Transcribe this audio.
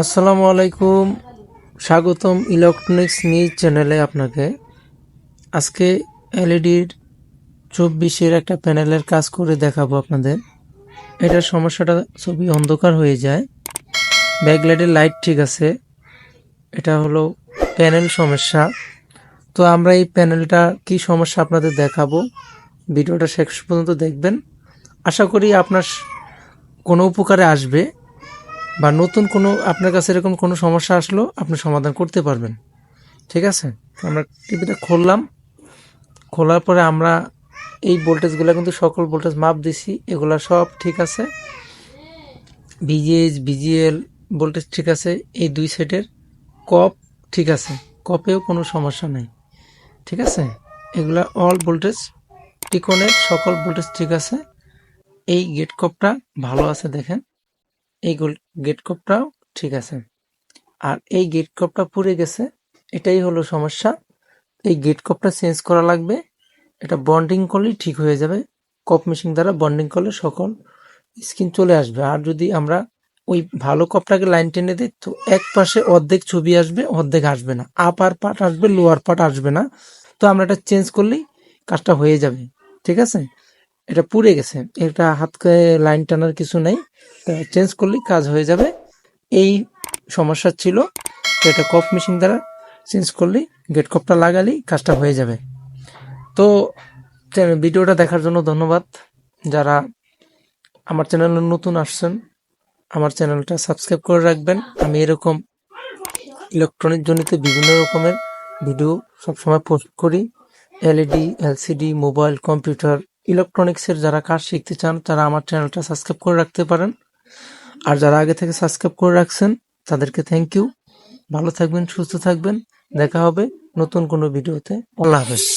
আসসালামু আলাইকুম। স্বাগতম ইলেকট্রনিক্স নিউজ চ্যানেলে আপনাকে। আজকে এলইডির চব্বিশের একটা প্যানেলের কাজ করে দেখাবো আপনাদের। এটার সমস্যাটা ছবি অন্ধকার হয়ে যায়। ব্যাকলাইটের লাইট ঠিক আছে। এটা হলো প্যানেল সমস্যা। তো আমরা এই প্যানেলটা কি সমস্যা আপনাদের দেখাবো, ভিডিওটা শেষ পর্যন্ত দেখবেন। আশা করি আপনার কোনো উপকারে আসবে। বা নতুন কোনো আপনার কাছে এরকম কোনো সমস্যা আসলো, আপনি সমাধান করতে পারবেন। ঠিক আছে? আমরা টিভিটা খুললাম। খোলার পরে আমরা এই ভোল্টেজগুলো কিন্তু সকল ভোল্টেজ মাপ দিছি, এগুলো সব ঠিক আছে। ভিজিএইচ, ভিজিএল ভোল্টেজ ঠিক আছে, এই দুই সেটের কপ ঠিক আছে। কপেও কোনো সমস্যা নেই। ঠিক আছে? এগুলা অল ভোল্টেজ টিকনের সকল ভোল্টেজ ঠিক আছে। এই গেট কপটা ভালো আছে দেখেন। এই গোল- গেট কপটাও ঠিক আছে। আর এই গেট কপটা পুড়ে গেছে, এটাই হলো সমস্যা। এই গেট কপটা চেঞ্জ করা লাগবে, এটা বন্ডিং করলেই ঠিক হয়ে যাবে। কপ মেশিন দ্বারা বন্ডিং করলে সকল স্ক্রিন চলে আসবে। আর যদি আমরা ওই ভালো কপটাকে লাইন টেনে দিই, তো এক পাশে অর্ধেক ছবি আসবে, অর্ধেক আসবে না। আপার পার্ট আসবে লোয়ার পার্ট আসবে না। তো আমরা এটা চেঞ্জ করলেই কাজটা হয়ে যাবে। ঠিক আছে? এটা পুড়ে গেছে। এটা হাতকে লাইন টানার কিছু নেই। চেঞ্জ করলেই কাজ হয়ে যাবে। এই সমস্যা ছিল। এটা কপ মেশিন দ্বারা চেঞ্জ করলেই গেট কপটা লাগালেই কাজটা হয়ে যাবে। তো ভিডিওটা দেখার জন্য ধন্যবাদ। যারা আমার চ্যানেলে নতুন আসছেন, আমার চ্যানেলটা সাবস্ক্রাইব করে রাখবেন। আমি এরকম ইলেকট্রনিক জনিত বিভিন্ন রকমের ভিডিও সবসময় পোস্ট করি। এলইডি এলসিডি মোবাইল কম্পিউটার ইলেকট্রনিক্সের যারা কাজ শিখতে চান, তারা আমার চ্যানেলটা সাবস্ক্রাইব করে রাখতে পারেন। আর যারা আগে থেকে সাবস্ক্রাইব করে রাখছেন, তাদেরকে থ্যাংক ইউ ভালো থাকবেন, সুস্থ থাকবেন। দেখা হবে নতুন কোনো ভিডিওতে। আল্লাহ হাফেজ।